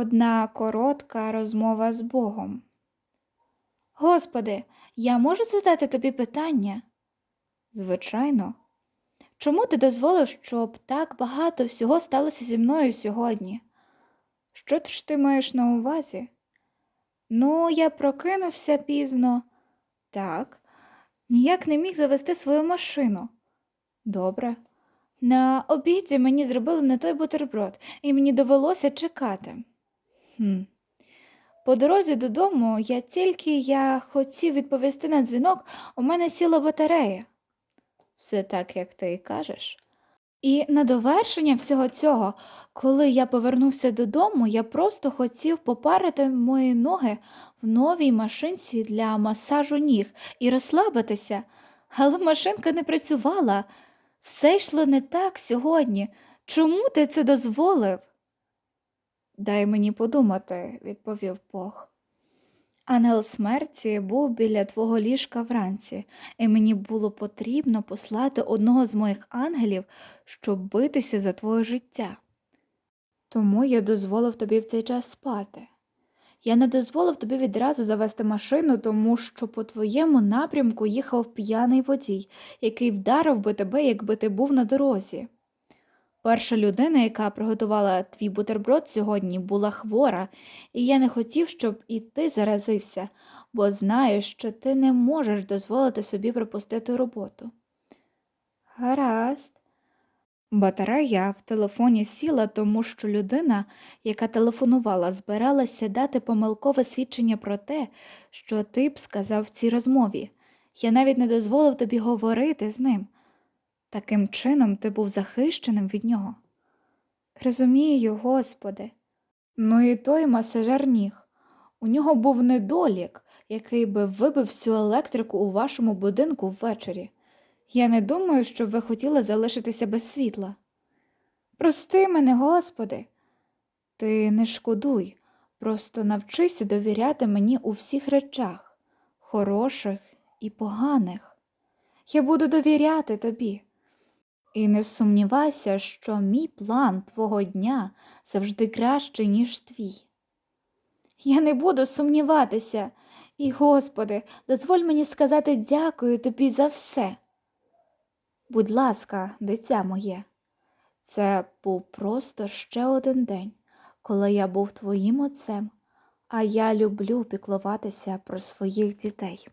Одна коротка розмова з Богом. Господи, я можу задати тобі питання? Звичайно. Чому ти дозволив, щоб так багато всього сталося зі мною сьогодні? Що ж ти маєш на увазі? Ну, я прокинувся пізно. Так, ніяк не міг завести свою машину. Добре. На обіді мені зробили не той бутерброд, і мені довелося чекати. Хм. По дорозі додому я тільки я хотів відповісти на дзвінок, у мене сіла батарея. Все так, як ти і кажеш. І на довершення всього цього, коли я повернувся додому, я просто хотів попарити мої ноги в новій машинці для масажу ніг і розслабитися, але машинка не працювала. Все йшло не так сьогодні. Чому ти це дозволив? Дай мені подумати, відповів Бог. Ангел смерті був біля твого ліжка вранці, і мені було потрібно послати одного з моїх ангелів, щоб битися за твоє життя. Тому я дозволив тобі в цей час спати. Я не дозволив тобі відразу завести машину, тому що по твоєму напрямку їхав п'яний водій, який вдарив би тебе, якби ти був на дорозі. Перша людина, яка приготувала твій бутерброд сьогодні, була хвора, і я не хотів, щоб і ти заразився, бо знаю, що ти не можеш дозволити собі пропустити роботу. Гаразд. Батарея в телефоні сіла, тому що людина, яка телефонувала, збиралася дати помилкове свідчення про те, що ти б сказав в цій розмові. Я навіть не дозволив тобі говорити з ним. Таким чином ти був захищеним від нього. Розумію, Господи. Ну і той масажер ніг. У нього був недолік, який би вибив всю електрику у вашому будинку ввечері. Я не думаю, щоб ви хотіли залишитися без світла. Прости мене, Господи. Ти не шкодуй, просто навчися довіряти мені у всіх речах, хороших і поганих. Я буду довіряти тобі. І не сумнівайся, що мій план твого дня завжди кращий, ніж твій. Я не буду сумніватися, і, Господи, дозволь мені сказати дякую тобі за все. Будь ласка, дитя моє, це був просто ще один день, коли я був твоїм отцем, а я люблю піклуватися про своїх дітей.